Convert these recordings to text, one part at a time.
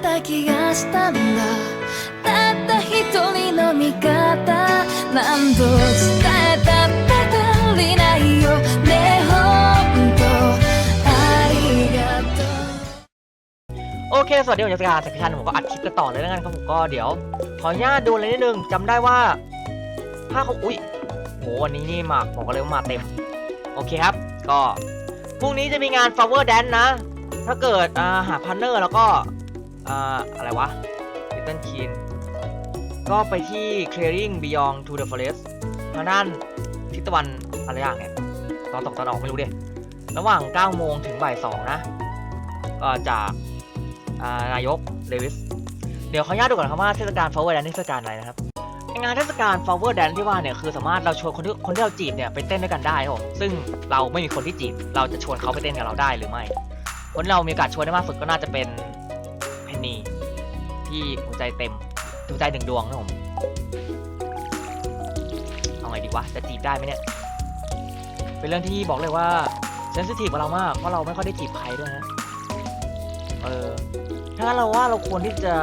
た気がしたんだたった一人の味方何度伝えたって足りないよね本当ありがとう โอเค สวัสดีผมยศการจากพิชันผมก็อัดคลิปกันต่อเลยแล้วกันครับผมก็เดี๋ยว ขออนุญาตดูเลยนิดนึงจำได้ว่า ถ้าเขาอุ้ยโหวันนี้นี่มาบอกกันเลยว่ามาเต็ม โอเคครับ ก็พรุ่งนี้จะมีงาน Flower Dance นะ ถ้าเกิดอ่าหาพันเนอร์แล้วก็ อ่าอะไรวะ Little Keen ก็ไปที่ Clearing Beyond to the Forest ทางด้านทิศตะวันอะไรอย่างเนี่ยตอนตกตอนออกไม่รู้เดระหว่าง 9 โมงถึงบ่าย 2 นะก็จากนายกเลวิส เดี๋ยวขออนุญาตดูก่อนครับว่าเทศกาล Flower Dance เทศกาลอะไรนะครับ งานเทศกาล Flower Dance ที่ว่าเนี่ยคือสามารถเราชวนคนที่คนที่เราจีบเนี่ยไปเต้นด้วยกันได้ครับซึ่งเราไม่มีคนที่จีบ เราจะชวนเขาไปเต้นกับเราได้หรือไม่ คนเรามีโอกาสชวนได้มากสุดก็น่าจะเป็น ที่หัวใจเต็มหัวใจหนึ่งดวงนะผม เอาไงดีวะ จะจีบได้ไหมเนี่ย เป็นเรื่องที่บอกเลยว่าเซนซิทีฟกับเรามาก เพราะเราไม่ค่อยได้จีบใครด้วยนะ เออ ถ้างั้นเราว่าเราควรที่จะ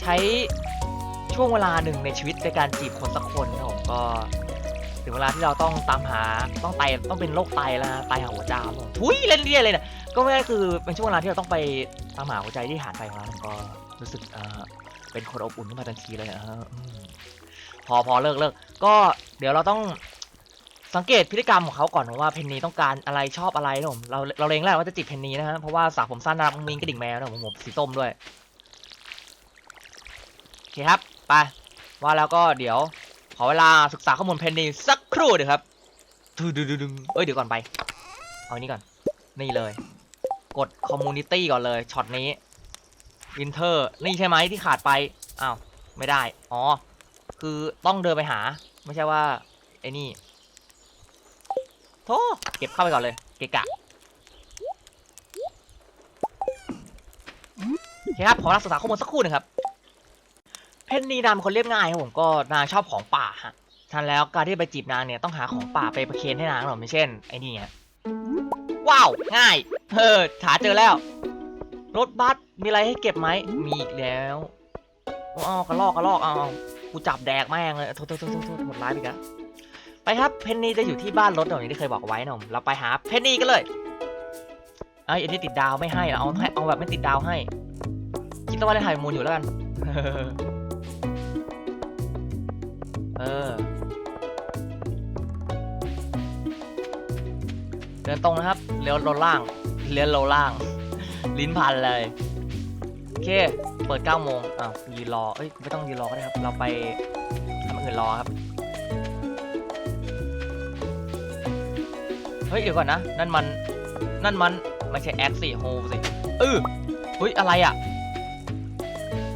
ใช้ช่วงเวลาหนึ่งในชีวิตในการจีบคนสักคนนะผมก็ถึงเวลาที่เราต้องตามหาต้องไตต้องเป็นโรคไตแล้วนะไตหาหัวใจครับผมทุยเล่นเรียเลยนี่ย ก็ไม่ได้คือเป็นช่วงเวลาที่เราต้องไปตามหาหัวใจที่หายไปของเราผมก็รู้สึกเออเป็นคนอบอุ่นขึ้นมาทันทีเลยนะฮะอืมพอพอเลิกเลิกก็เดี๋ยวเราต้องสังเกตพฤติกรรมของเขาก่อนว่าเพนนีต้องการอะไรชอบอะไรนะผมเราเราเลงแล้วว่าจะจีบเพนนีนะฮะเพราะว่าสาวผมสั้นน่ามิงกระดิ่งแมวนะผมผมสีส้มด้วยโอเคครับไปว่าแล้วก็เดี๋ยวขอเวลาศึกษาข้อมูลเพนนีสักครู่เดี๋ยวครับดูดูดูดูเอ้ยเดี๋ยวก่อนไปเอาอันนี้ก่อนนี่เลย กดคอมมูนิตี้ก่อนเลยช็อตนี้วินเทอร์นี่ใช่ไหมที่ขาดไปอ้าวไม่ได้ อ๋อ คือต้องเดินไปหา ไม่ใช่ว่า ไอ้นี่โธ่เก็บเข้าไปก่อนเลย เกะกะโอเคครับ ขอเวลาศึกษาข้อมูลสักครู่หนึงครับ เพนนีนางเป็นคนเรียบง่ายครับผมก็นางชอบของป่าฮะทันแล้วการที่ไปจีบนางเนี่ยต้องหาของป่าไปประเคนให้นางหรอกไม่เช่น ไอ้นี่ฮะ ว้าว ง่ายเออหาเจอแล้ว รถบัสมีอะไรให้เก็บไหมมีอีกแล้วเอาเอกระลอกกระลอกเอาเอากูจับแดกแม่งเลยโทษโทษโทษโทษหมดร้ายไปกันไปครับเพนนีจะอยู่ที่บ้านรถอย่างที่เคยบอกไว้นะผมเราไปหาเพนนีกันเลยไอ้อันนี้ติดดาวไม่ให้เอาเอาแบบไม่ติดดาวให้ คิดว่าได้ถ่ายมูลอยู่แล้วกัน เออ เดินตรงนะครับ เลี้ยวลล่าง เลี้ยวลงล่าง ลิ้นพันเลย โอเค เปิด9โมงอ้าวยืนรอ เอ้ย ไม่ต้องยืนรอก็ได้ครับ เราไปทำอื่นรอครับ เฮ้ย เดี๋ยวก่อนนะ นั่นมัน นั่นมัน ไม่ใช่แอคสิโฮสิเออเฮ้ย อะไรอะ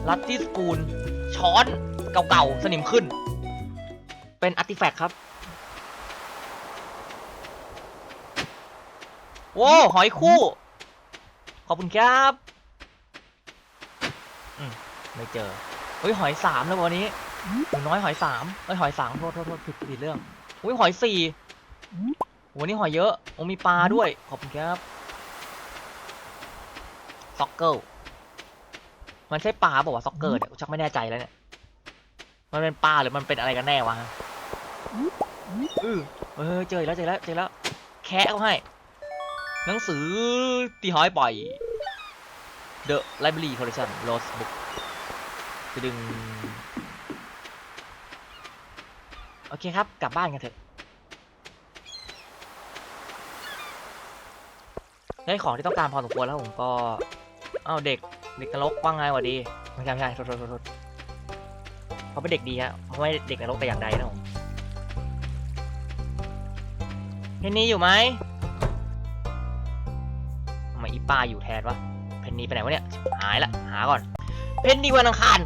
ลัตตี้สปูน ช้อน เก่าๆ สนิมขึ้น เป็นอาร์ติแฟกต์ครับ โว้หอยคู่ ขอบคุณครับอืมไม่เจอเฮ้ยหอยสามแล้ววันนี้หนูน้อยหอยสามเฮ้ยหอยสามโทษโทษโทษผิดผิดเรื่องอุ้ยหอยสี่วันนี้หอยเยอะโอ้มีปลาด้วย ขอบคุณครับซ็อกเกิลมันใช่ปลาบอกว่าวะซ็อกเกอร์เนี่ยชักไม่แน่ใจแล้วเนี่ยมันเป็นปลาหรือมันเป็นอะไรกันแน่วะเออเจอแล้วเจอแล้วเจอแล้ว แคะเขาให้ หนังสือที่หายไป The Library Collection Lost Book จะดึง โอเคครับ กลับบ้านกันเถอะได้ของที่ต้องการพอสมควรแล้วผมก็เอ้าเด็กเด็กนรกว่างไงวะดีไม่ใช่ไม่ใช่โทษโทษโทษเขาเป็นเด็กดีฮะเขาไม่เด็กนรกแต่อย่างใดนะผมเพนนี่อยู่ไหม ป้าอยู่แทนวะ เพนนีไปไหนวะเนี่ยชิบหายละ หาก่อน เพนนีวันอังคาร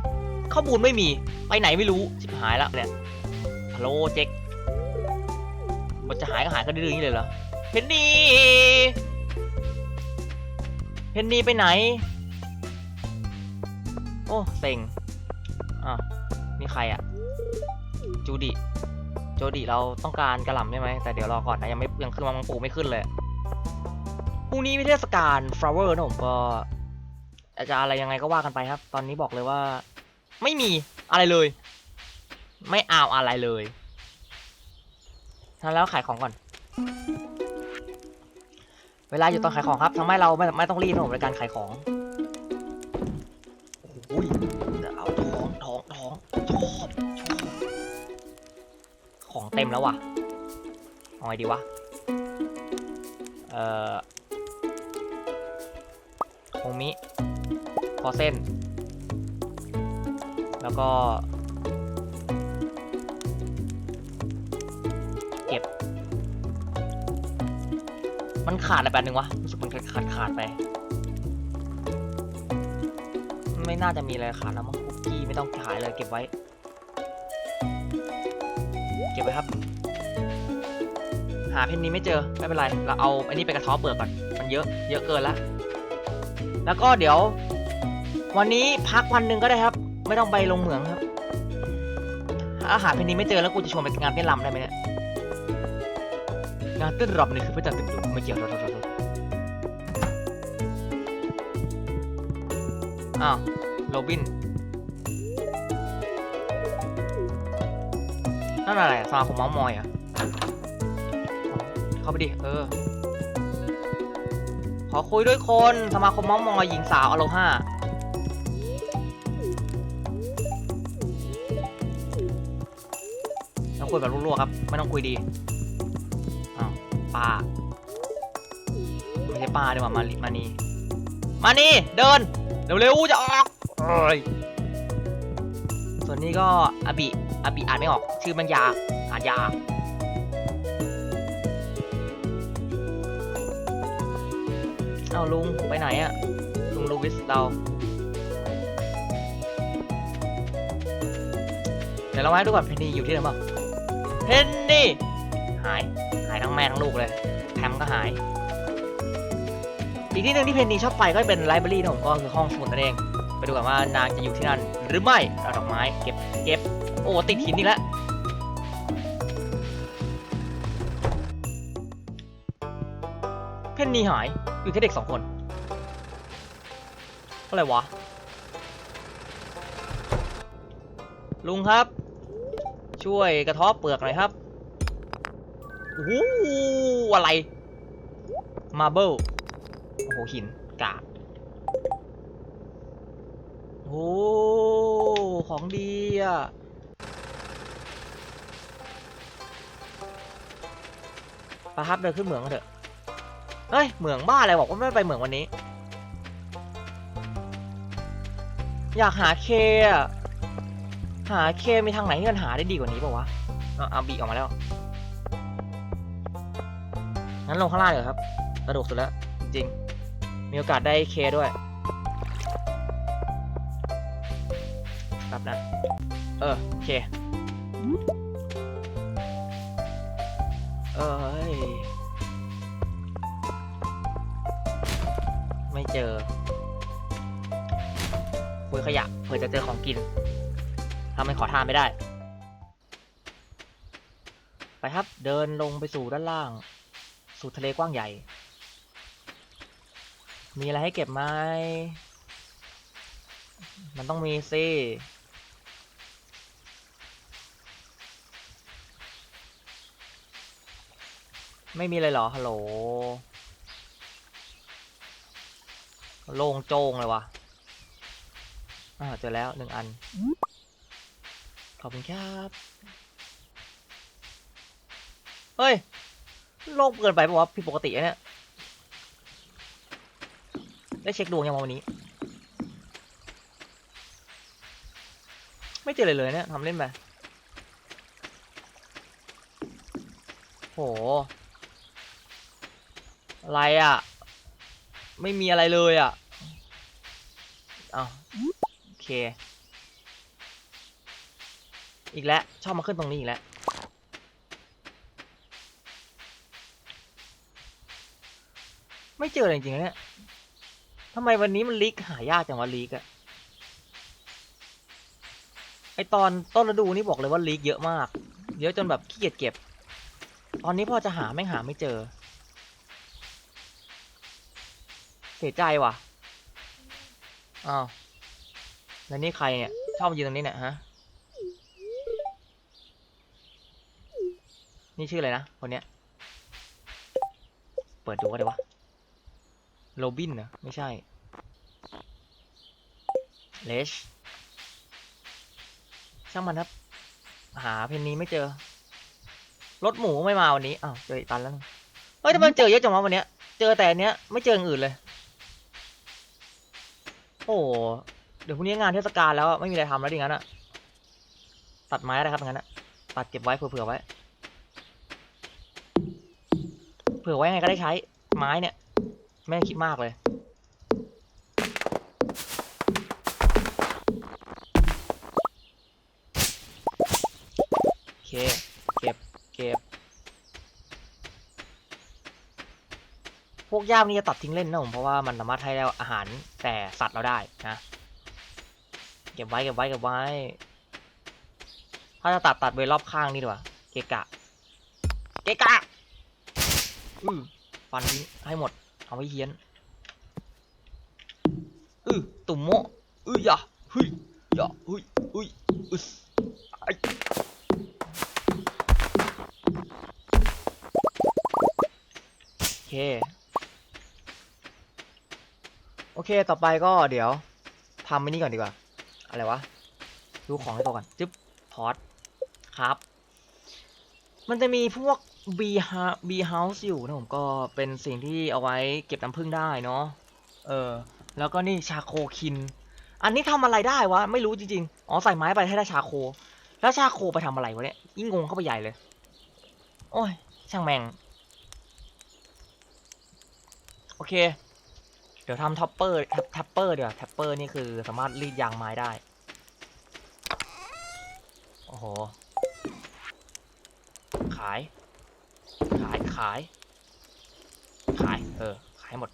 ข้อมูลไม่มี ไปไหนไม่รู้ชิบหายละเนี่ยฮัลโหลเจ๊กมันจะหายก็หายก็ดื้อๆอย่างนี้เลยเหรอ เพนนีเพนนีไปไหน โอ้เซ็งอ้าวนี่ใครอะจูดิโจดิเราต้องการกระหล่ำใช่ไหมแต่เดี๋ยวรอก่อนนะยังไม่ยังขึ้นมามังปูไม่ขึ้นเลย พรุ่งนี้มีเทศกาล flower นะผมก็จะอะไรยังไงก็ว่ากันไปครับ ตอนนี้บอกเลยว่า ไม่มีอะไรเลย ไม่เอาอะไรเลยทันแล้วขายของก่อน เวลาอยู่ตอนขายของครับทำให้เราไม่ไม่ต้องรีบนะผมในการขายของโอ้ยจะเอาทองทองทองชอบชอบของเต็มแล้วว่ะเอาไงดีวะ เอ่อ พอเส้น แล้วก็ เก็บ มันขาดอะไรแบบนึงวะ รู้สึกมันขาดขาดไป ไม่น่าจะมีอะไรขาดแล้วมั้งคุกกี้ไม่ต้องขายเลยเก็บไว้ เก็บไว้ครับ หาเพนนี้ไม่เจอ ไม่เป็นไร เราเอาอันนี้ไปกระท้อเปลือกก่อน มันเยอะ เยอะเกินละแล้วก็เดี๋ยว วันนี้พักวันหนึ่งก็ได้ครับ ไม่ต้องไปลงเหมืองครับถ้าหารเพนนีไม่เจอแล้วกูจะชวนไปงานเต้นรำได้ไหมเนี่ย งานเต้นรำนี่คือพระจันทร์เต็มดวงไม่เกี่ยวโทษโทษโทษอ้าวโรบินนั่นอะไรสมาคมเมาส์มอยเหรอะเข้าไปดิ เออ ขอคุยด้วยคน สมาคมเมาส์มอยหญิงสาวอโลห้า คุยแบบรัวๆครับ ไม่ต้องคุยดีอ้าวป้าไม่ใช่ป้าดีกว่ามาลิมานีมานี่เดิน เร็วๆจะออกเอ้ยส่วนนี้ก็อบิอบิอ่านไม่ออก ชื่อมันยาอ่านยาเอาลุงไปไหนอะลุงลูวิสเราเดี๋ยวเราไว้ดูก่อนเพนนีอยู่ที่ไหนบ้าง เพนนี่หาย หายทั้งแม่ทั้งลูกเลยแพมก็หาย อีกที่หนึ่งที่เพนนี่ชอบไปก็เป็นไลบรารีนะผมก็คือห้องสมุดนั่นเอง ไปดูกันว่านางจะอยู่ที่นั่น หรือไม่เอาดอกไม้เก็บเก็บโอ้ติดหินอีกแล้วเพนนี่หายอยู่แค่เด็กสองคนอะไรวะ ลุงครับ ช่วยกระเทบเปลือกหน่อยครับโอ้โหอะไรมาเบิลโอ้โหหินกาโอ้ของดีอะประทับเดินขึ้นเหมืองกันเถอะ เฮ้ย เหมืองบ้าอะไรบอกว่าไม่ไปเหมืองวันนี้ อยากหาเคอะ หาเคมีทางไหนที่มันหาได้ดีกว่านี้เปล่าวะเอาบีออกมาแล้ว งั้นลงข้างล่างเลยครับ สะดวกสุดแล้ว จริงๆมีโอกาสได้เคด้วยแบบนั้นเออโอเคเอ้ย ไม่เจอคุยขยะเผื่อจะเจอของกิน ทำให้ขอทานไม่ได้ ไปครับ เดินลงไปสู่ด้านล่าง สู่ทะเลกว้างใหญ่ มีอะไรให้เก็บไหม มันต้องมีสิไม่มีเลยเหรอ ฮัลโหล โล่งโจงเลยวะอ่าเจอแล้วหนึ่งอัน ขอบคุณครับ เฮ้ย โล่งเกินไปปะวะผิดปกติเนี่ย ได้เช็คดวงยังวะวันนี้ ไม่เจอเลยเลยเนี่ยทำเล่นไปโห อะไรอะ ไม่มีอะไรเลยอะอ้าวโอเค อีกแล้ว ชอบมาขึ้นตรงนี้อีกแล้ว ไม่เจอเลยจริงๆเนี่ยทำไมวันนี้มันลีกหายากจังวะลีกอะไอตอนต้นฤดูนี่บอกเลยว่าลีกเยอะมาก เยอะจนแบบขี้เกียจเก็บ ตอนนี้พอจะหาไม่งหาไม่เจอ เสียใจว่ะ อ้าว แล้วนี่ใครเนี่ย ชอบมายืนตรงนี้เนี่ยฮะ นี่ชื่ออะไรนะ คนเนี้ย เปิดดูก็ได้วะ โรบินเหรอ ไม่ใช่ เลชช่างมันครับ หาเพนนีไม่เจอ รถหมูไม่มาวันนี้ อ้าว เจออีกตันแล้ว เฮ้ยทำไมเจอเยอะจังวะวันเนี้ย เจอแต่อันเนี้ย ไม่เจออย่างอื่นเลย โอ้โหเดี๋ยวพรุ่งนี้งานเทศกาลแล้ว ไม่มีอะไรทำแล้วดิงั้นอะตัดไม้อะไรครับงั้นอะตัดเก็บไว้เผื่อๆไว้ เผื่อไว้ไงก็ได้ใช้ไม้เนี่ยไม่คิดมากเลย โอเค เก็บ เก็บ พวกย่ามนี่จะตัดทิ้งเล่นนะผม เพราะว่ามันสามารถให้ได้อาหารแต่สัตว์เราได้นะ เก็บไว้เก็บไว้เก็บไว้ ถ้าจะตัดตัดไปรอบข้างนี่ดีกว่า เกะกะ เกะกะ อือฟันทิ้งให้หมด เอาไว้เฮี้ยน อือตุ่มโมอืออย่าเฮ้ยอย่าเฮ้ยอุ้ยอึสไอโอเค โอเค ต่อไปก็เดี๋ยวทำไอ้นี่ก่อนดีกว่า อะไรวะ ดูของให้ตัวก่อน จึ๊บ พอร์ตครับ มันจะมีพวก B B house อยู่นะผมก็เป็นสิ่งที่เอาไว้เก็บน้ำผึ้งได้เนาะเออ แล้วก็นี่ชาโคคิน อันนี้ทำอะไรได้วะ ไม่รู้จริงๆ อ๋อใส่ไม้ไปให้ได้ชาโค แล้วชาโคไปทำอะไรวะเนี่ย ยิ่งงงเข้าไปใหญ่เลย โอ้ย ช่างแม่ง โอเค เดี๋ยวทำท็อปเปอร์แท็ปเปอร์เดี๋ยวแท็ปเปอร์นี่คือสามารถรีดยางไม้ได้ โอ้โห ขาย ขาย ขาย เออ ขายหมด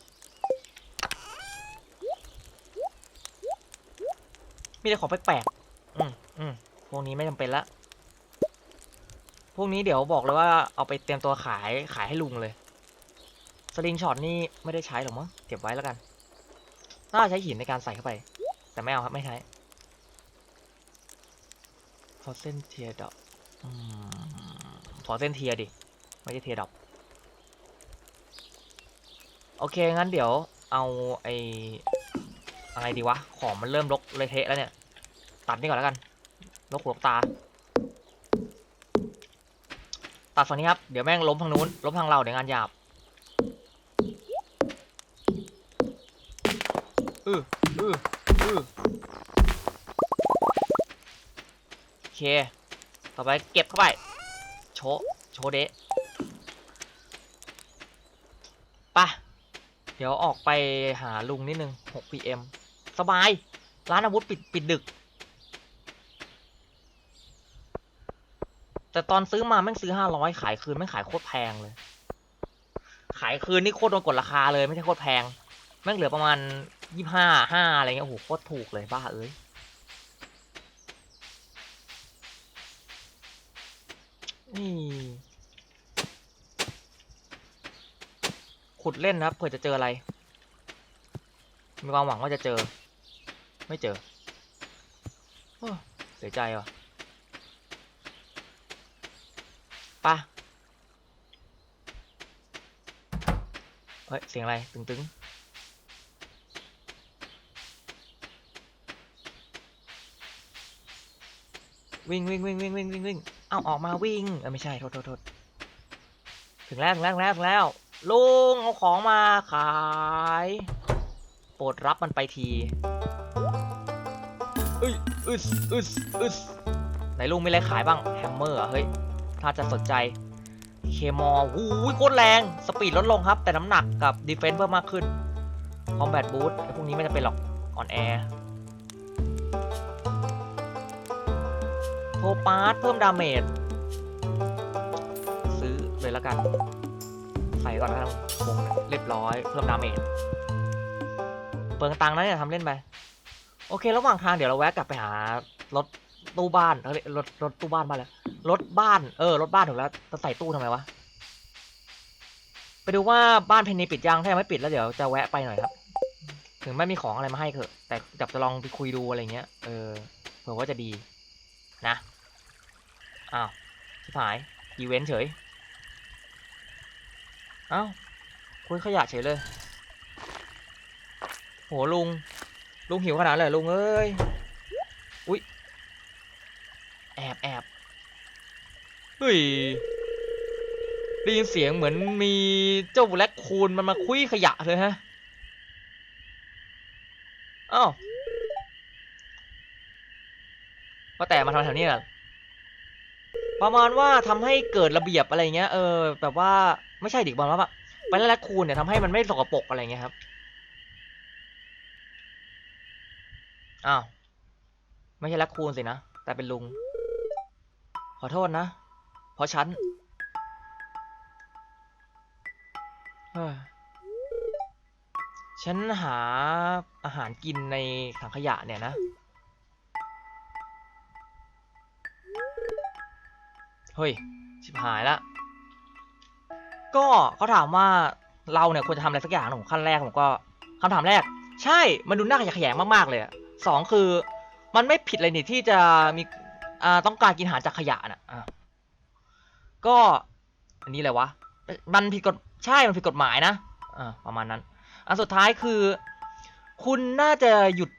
มีแต่ของแปลกๆอืมอืมพวกนี้ไม่จำเป็นละ พวกนี้เดี๋ยวบอกเลยว่าเอาไปเตรียมตัวขาย ขายให้ลุงเลย สลิงช็อตนี่ไม่ได้ใช้หรอกมั้ง เก็บไว้แล้วกัน น่าจะใช้หินในการใส่เข้าไป แต่ไม่เอาครับ ไม่ใช้ฟอเสเซนเทียดอกฟอเสเซนเทียดิ ไม่ใช่เทียดอก อเค งั้นเดี๋ยวเอาไออะไรดีวะ ของมันเริ่มรกเลยเทะแล้วเนี่ย ตัดนี่ก่อนแล้วกัน ลกหูลกตา ตัดฝั่งนี้ครับ เดี๋ยวแม่งล้มทางนู้น ล้มทางเราเดี๋ยวงานหยาบอืออืออือโอเค ต่อไปเก็บเข้าไป โชโชเดะไปะเดี๋ยวออกไปหาลุงนิดนึง 6 pm สบาย ร้านอาวุธปิดปิดดึก แต่ตอนซื้อมาแม่งซื้อ 500 ขายคืนแม่งขายโคตรแพงเลย ขายคืนนี่โคตรโดนกดราคาเลยไม่ใช่โคตรแพง แม่งเหลือประมาณยี่ห้าห้าอะไรเงี้ยโอ้โหโคตรถูกเลยบ้าเอ้ยนี่ ขุดเล่นนะครับเผื่อจะเจออะไร มีความหวังว่าจะเจอ ไม่เจอเสียใจว่ะปะเฮ้ย เสียงอะไร ตึงๆวิ่งวิ่งวิ่งวิ่งวิ่งวิ่งวิ่งเอ้าออกมาวิ่ง เออไม่ใช่ โทษโทษโทษถึงแล้ว ถึงแล้ว ถึงแล้วถึงแล้วลุงเอาของมาขาย โปรดรับมันไปทีอึสอึสอึสอึสไหนลุงมีอะไรขายบ้างแฮมเมอร์อะเฮ้ย ถ้าจะสนใจ เคมอลหูยโคตรแรง สปีดลดลงครับ แต่น้ำหนักกับดีเฟนซ์เพิ่มมากขึ้น คอมแบทบูทพวกนี้ไม่จะเป็นหรอกออนแอร์โทปาร์ตเพิ่มดาเมจซื้อเลยแล้วกัน ใส่ก่อนแล้วกันวงเรียบร้อยเพิ่มดาเมจเปลืองตังค์นะเนี่ยทำเล่นไปโอเค ระหว่างทางเดี๋ยวเราแวะกลับไปหารถตู้บ้านเอ้ยรถรถตู้บ้านมาแล้วรถบ้านเออรถบ้านถูกแล้วจะใส่ตู้ทำไมวะไปดูว่าบ้านเพนนีปิดยังถ้ายังไม่ปิดแล้วเดี๋ยวจะแวะไปหน่อยครับ ถึงไม่มีของอะไรมาให้เถอะ แต่จับจะลองไปคุยดูอะไรเงี้ยเออเผื่อว่าจะดีนะอ้าวชิบหายอีเวนต์เฉย อ้าวคุยขยะเฉยเลย โหลุง ลุงหิวขนาดนั้นเลยลุงเอ้ย อุ๊ยแอบแอบเฮ้ยได้ยินเสียงเหมือนมีเจ้าแบล็คคูนมันมาคุยขยะเลยฮะอ้าวว่าแต่มาทำแถวนี้กันประมาณว่าทำให้เกิดระเบียบอะไรเงี้ย เออ แบบว่า ไม่ใช่ดิบอลว่าแบบไปไล่แล็คคูนเนี่ยทำให้มันไม่สกปรกอะไรเงี้ยครับอ้าวไม่ใช่แล็คคูนสินะแต่เป็นลุง ขอโทษนะ เพราะฉันฉันหาอาหารกินในถังขยะเนี่ยนะ เฮ้ย ชิบหายละ ก็เขาถามว่าเราเนี่ยควรจะทำอะไรสักอย่างนะผมขั้นแรกผมก็คำถามแรก ใช่มันดูน่าขยะแขยงมากๆเลยอะสองคือ มันไม่ผิดเลยนี่ที่จะมีอ่าต้องการกินอาหารจากขยะน่ะอะก็อันนี้อะไรวะมันผิดกฎใช่มันผิดกฎหมายนะอ่าประมาณนั้น อันสุดท้ายคือ คุณน่าจะหยุด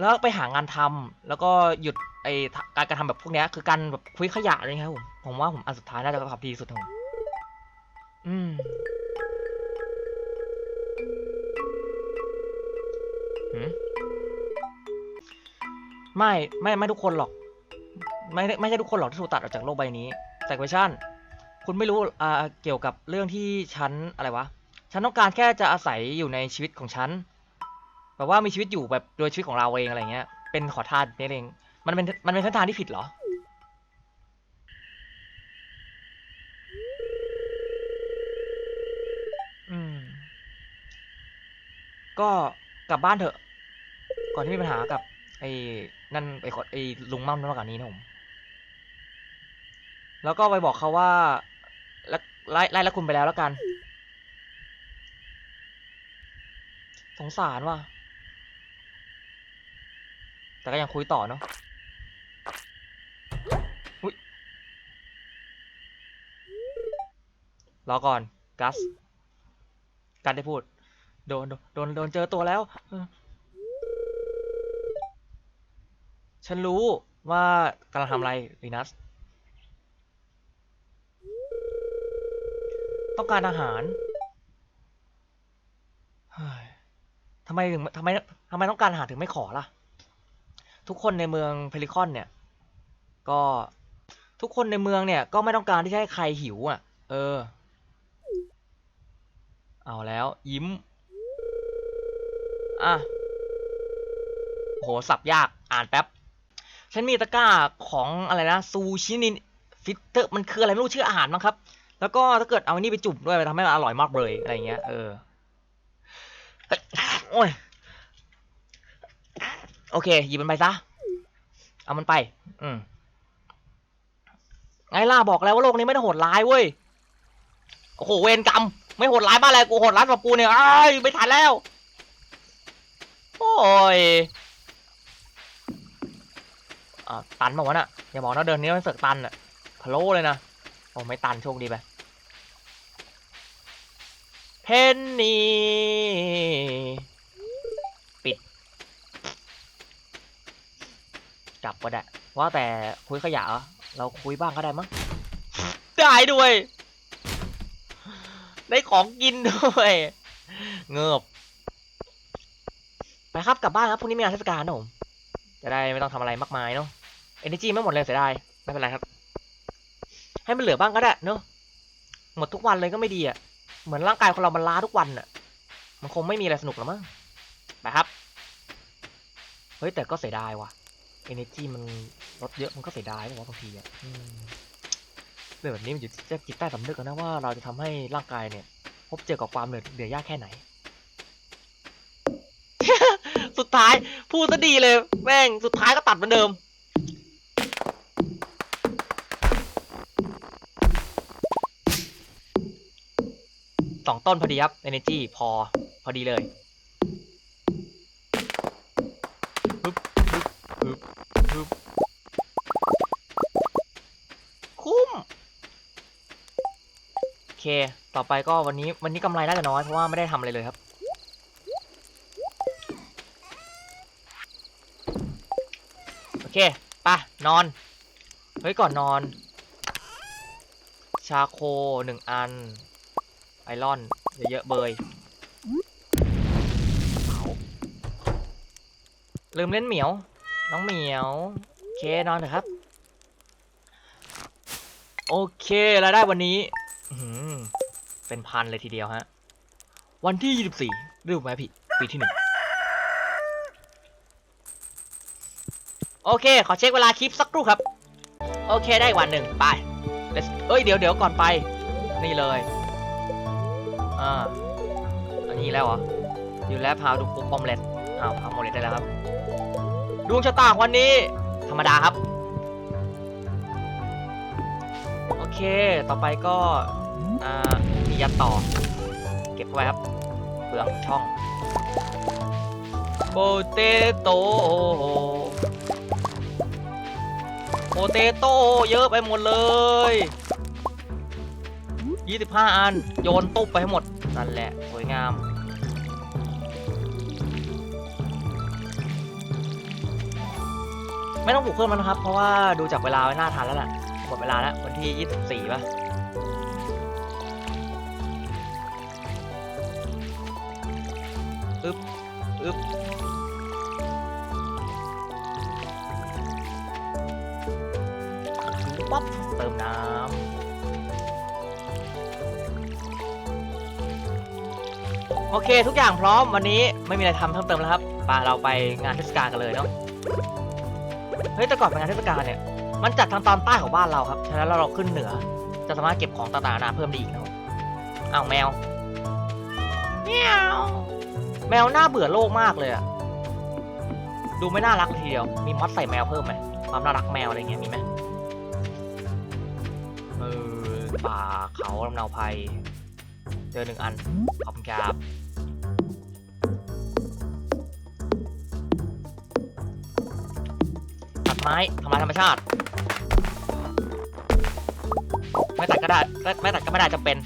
แล้วไปหางานทำแล้วก็หยุดไอการกระทำแบบพวกนี้คือการแบบคุยขยะอะไรเงี้ยครับผมผมว่าผมอันสุดท้ายน่าจะทำดีที่สุดของผม อืม ไม่ไม่ไม่ทุกคนหรอก ไม่ไม่ใช่ทุกคนหรอกที่ถูกตัดออกจากโลกใบนี้ แต่ question คุณไม่รู้อ่าเกี่ยวกับเรื่องที่ฉันอะไรวะ ฉันต้องการแค่จะอาศัยอยู่ในชีวิตของฉันแบบว่ามีชีวิตอยู่แบบโดยชีวิตของเราเองอะไรเงี้ย เป็นขอทานนี่เอง มันเป็นมันเป็นเส้นทางที่ผิดเหรอ ก็กลับบ้านเถอะ ก่อนที่มีปัญหากับ ไอ้นั่นไอ้ไอ้ลุงมั่มนั่นมากกว่านี้นะผม แล้วก็ไปบอกเขาว่าแล้วไล่ไล่ละคุณไปแล้วแล้วกัน สงสารว่ะ แต่ก็ยังคุยต่อเนาะรอก่อน กัส กันได้พูด โดนโดนโดนเจอตัวแล้ว ฉันรู้ว่ากำลังทำอะไรลีนัส ต้องการอาหารทำไมถึงทำไมทำไมต้องการอาหารถึงไม่ขอล่ะ ทุกคนในเมืองเพลิคอนเนี่ย ก็ทุกคนในเมืองเนี่ยก็ไม่ต้องการที่จะให้ใครหิวอะ เออ เอาแล้วยิ้ม อะโหสับยากอ่านแป๊บ ฉันมีตะกร้าของอะไรนะซูชินินฟิตเตอร์มันคืออะไรไม่รู้ชื่ออาหารมั้งครับ แล้วก็ถ้าเกิดเอาอันนี้ไปจุ่มด้วยมันทำให้มันอร่อยมากเลยอะไรเงี้ยเออโอ้ยโอเคหยิบมันไปซะเอามันไป อืมไงล่ะบอกแล้วว่าโลกนี้ไม่ได้โหดร้ายเว้ยโอ้โหเวรกรรมไม่โหดร้ายบ้าอะไรกูโหดร้ายกว่ากูเนี่ยอ้ายไม่ทันแล้ว โอ้ยอ่าตันบอกว่าวะน่ะอย่าบอกนะเดินนี้มันเสือกตันอะพะโล้เลยนะโอ้ไม่ตันโชคดีไปเพนนีปิดกลับก็ได้ ว่าแต่คุยขยะเรอเราคุยบ้างก็ได้มั้งได้ด้วย ได้ของกินด้วย เงือบ ไปครับกลับบ้านครับพรุ่งนี้มีงานเทศกาลนะผมจะได้ไม่ต้องทำอะไรมากมายเนาะเอเนจีไม่หมดเลยเสียดายไม่เป็นไรครับ ให้มันเหลือบ้างก็ได้เนอะหมดทุกวันเลยก็ไม่ดีอะเหมือนร่างกายคนเรามันล้าทุกวันอะ มันคงไม่มีอะไรสนุกหรอมั้งไปครับเฮ้ยแต่ก็เสียดายว่ะ energy มันลดเยอะมันก็เสียดายเพราะว่าบางทีอะเรื่องแบบนี้มันอยู่ที่จิตใต้สำนึกนะว่าเราจะทำให้ร่างกายเนี่ย พบเจอกับความเหนื่อยเหนื่อยยากแค่ไหน สุดท้ายพูดซะดีเลยแม่งสุดท้ายก็ตัดเหมือนเดิม สองต้นพอดีครับ energy พอพอดีเลยฮึบฮึบคุ้ม โอเค ต่อไปก็วันนี้วันนี้กำไรน่าจะน้อยเพราะว่าไม่ได้ทำอะไรเลยครับ โอ เคปะนอน เฮ้ย ก่อนนอน ชาโคหนึ่งอัน ไอรอน เยอะๆเบยเาลืมเล่นเหมียว น้องเหมียว โอเคนอนเถอะครับ โอเคแล้วได้วันนี้เป็นพันเลยทีเดียวฮะ วันที่ 24หรือไม่ผิดปีที่หนึ่ง โอเค ขอเช็คเวลาคลิปสักครู่ครับ โอเคได้วันหนึ่งไป Let's เอ้ยเดี๋ยวเดี๋ยวก่อนไป นี่เลยอ่าอันนี้แล้วเหรออยู่แล้วพาวดูปุ๊บออมเล็ตอ้าวพาวออมเล็ตได้แล้วครับดวงชะตาวันนี้ ธรรมดาครับ โอเค ต่อไปก็อ่ามียัดต่อ เก็บเข้าไว้ครับเปลืองช่องโปเตโต เตโต้เยอะไปหมดเลย 25 อัน โยนตุ๊บไปให้หมด นั่นแหละ สวยงาม ไม่ต้องปลูกเพิ่มแล้วนะครับ เพราะว่าดูจากเวลาไม่น่าทันแล้วแหละหมดเวลาแล้ว วันที่ 24ป่ะอึ๊บอึ๊บ เติมน้ำโอเคทุกอย่างพร้อมวันนี้ไม่มีอะไรทำเพิ่มเติมแล้วครับไปเราไปงานเทศกาลกันเลยเนาะเฮ้ยแต่ก่อนเป็นงานเทศกาลเนี่ยมันจัดทางตอนใต้ของบ้านเราครับฉะนั้นเราขึ้นเหนือ จะสามารถเก็บของต่างๆนานาเพิ่มได้อีกนะอ้าวแมวเมียวแมวน่าเบื่อโลกมากเลยอะดูไม่น่ารักเลยทีเดียว มีมอสใส่แมวเพิ่มไหมความน่ารักแมวอะไรเงี้ยมีไหม เออป่าเขาลำเนาภัย เจอหนึ่งอัน ขอบคุณครับตัดไม้ทำลายธรรมชาติ ไม่ตัดก็ได้ ไม่ไม่ตัดก็ไม่ได้จะเป็น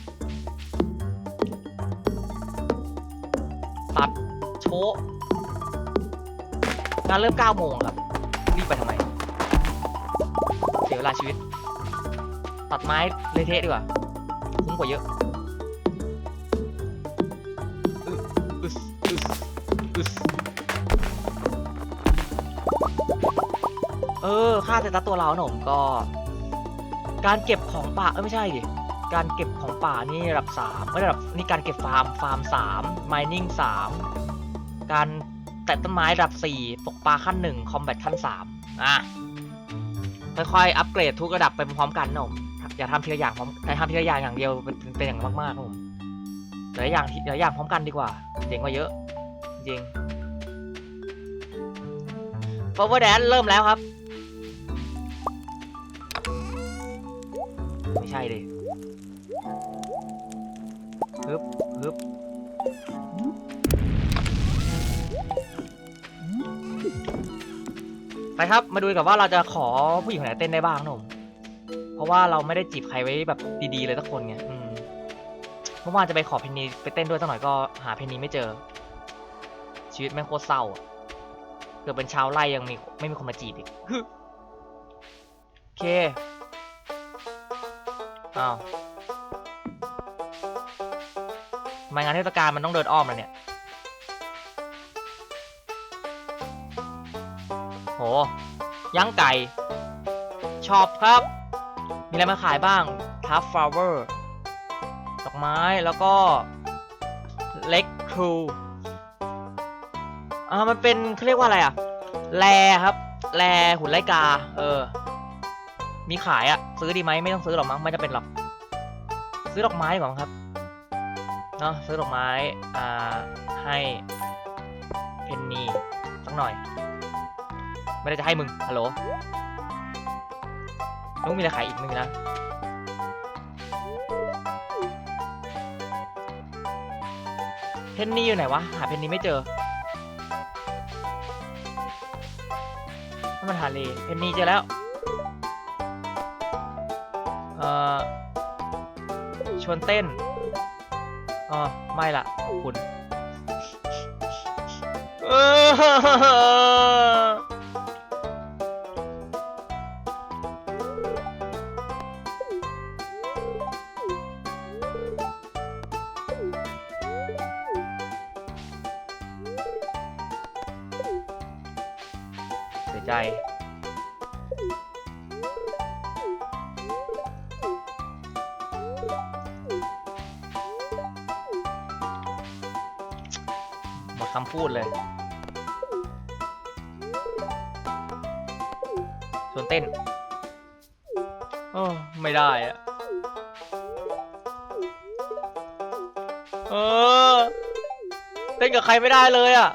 ตัดโชะงานเริ่ม9โมงครับ รีบไปทำไม เสียเวลาชีวิต ตัดไม้เละเทะดีกว่าคุ้มกว่าเยอะอึสอึสอึสเออค่าเซตัสตัวเราหนมก็ การเก็บของป่าเออไม่ใช่ดิการเก็บของป่านี่ระดับสามไม่ระดับนี่การเก็บฟาร์มฟาร์มสามมายนิ่งสามการแตะต้นไม้ระดับสี่ตกปลาขั้นหนึ่งคอมแบทขั้นสามอะ ค่อยๆ อัปเกรดทุกระดับไปพร้อมกันนะผม อย่าทำทีละอย่างพร้อมแต่ทำทีละอย่างอย่างเดียวเป็นเป็นอย่างมากๆนะผมหลายอย่างหลายอย่างพร้อมกันดีกว่าเจ๋งกว่าเยอะ จริง Power Dance เริ่มแล้วครับ ไม่ใช่ดิฮึบฮึบไปครับ มาดูกันว่าเราจะขอผู้หญิงคนไหนเต้นได้บ้างนะผม เพราะว่าเราไม่ได้จีบใครไว้แบบดีๆเลยสักคนไงเมื่อวานจะไปขอเพนนีไปเต้นด้วยสักหน่อยก็หาเพนนีไม่เจอ ชีวิตแม่งโคตรเศร้าเกิดเป็นชาวไร่ยังมีไม่มีคนมาจีบอีกโอเคอ้าวทำไมงานเทศกาลมันต้องเดินอ้อมเลยเนี่ยโหย่างไก่ชอปครับ มีอะไรมาขายบ้างทัฟฟลาวเวอร์ดอกไม้แล้วก็เล็กครูอ่ามันเป็นเขาเรียกว่าอะไรอะแลครับ แลหุ่นไลกา เออ มีขายอะซื้อดีไหมไม่ต้องซื้อหรอกมั้งไม่จะเป็นหรอก ซื้อดอกไม้ก่อนครับเนาะซื้อดอกไม้อ่าให้เพนนีสักหน่อย ไม่ได้จะให้มึงฮัลโหล นุ้งมีอะไรขายอีกมึงนะเพนนีอยู่ไหนวะ หาเพนนีไม่เจอนั่นมันฮาเลยเพนนีเจอแล้ว เอ่อ ชวนเต้น อ๋อ ไม่ละคุณเออ โอ้ไม่ได้อะเออเต้นกับใครไม่ได้เลยอะ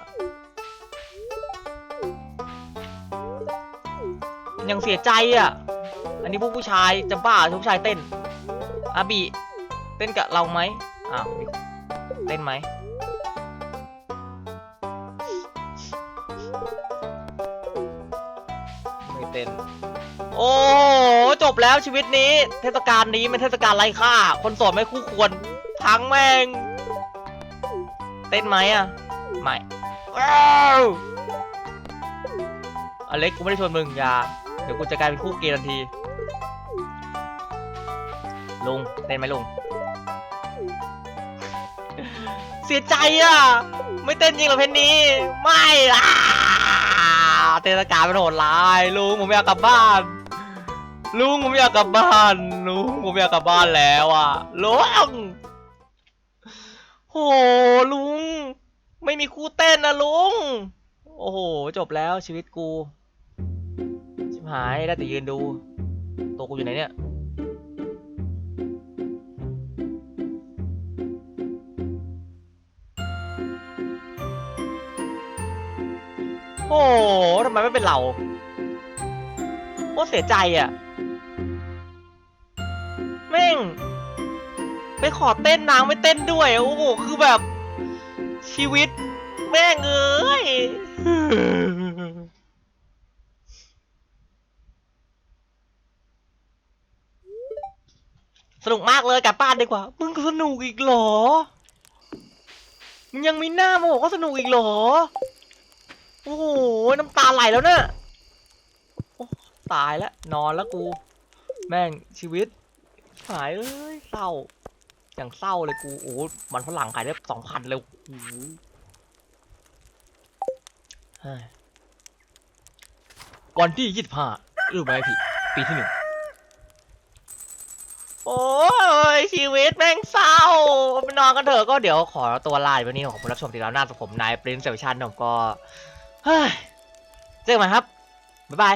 ยังเสียใจอะ อันนี้พวกผู้ชายจะบ้าทุกผู้ชายเต้น อาบีเต้นกับเราไหมอ้าวเต้นไหมไม่เต้น โอ้ บแล้วชีวิตนี้ เทศกาลนี้เป็นเทศกาลไร้ค่า คนโสดไม่คู่ควรพังแม่ง เต้นไหมอะ ไม่อเล็กกูไม่ได้ชวนมึงอย่าเดี๋ยวกูจะกลายเป็นคู่เกย์ทันที ลุงเต้นไหมลุง เสียใจอะ ไม่เต้นจริงเหรอเพนนีไม่อะเทศกาลมันโหดร้ายลุงผมอยากกลับบ้าน ลุงผมอยากกลับบ้านลุงผมอยากกลับบ้านแล้วอะลุงโหลุง ไม่มีคู่เต้นนะลุง โอ้โห จบแล้วชีวิตกูชิบหายได้แต่ยืนดู ตัวกูอยู่ไหนเนี่ยโอ้โหทำไมไม่เป็นเราโคตรเสียใจอะ ม่ง ไปขอเต้นนางไม่เต้นด้วยโอ้โหคือแบบ ชีวิต แม่งเอ้ยสนุกมากเลยกลับบ้านดีกว่า มึงสนุกอีกเหรอ มึงยังมีหน้ามาบอกว่าสนุกอีกเหรอ โอ้โห น้ำตาไหลแล้วเนะ่ะตายแล้ว นอนแล้วกู แม่งชีวิต หายเอ้ยเศร้า อย่างเศร้าเลยกูโอ้มันฝรั่งขายได้สองพันเลยวันที่ยี่สิบห้ารู้ไหมพี่ ปีที่หนึ่งโอ้ยชีวิตแม่งเศร้าไปนอนกันเถอะก็เดี๋ยวขอตัวลาวันนี้ของคุณรับชมติดตามหน้าผมนายปรินเซอร์วิชันผมก็เฮ้ยเจอกันใหม่ครับ บ๊ายบาย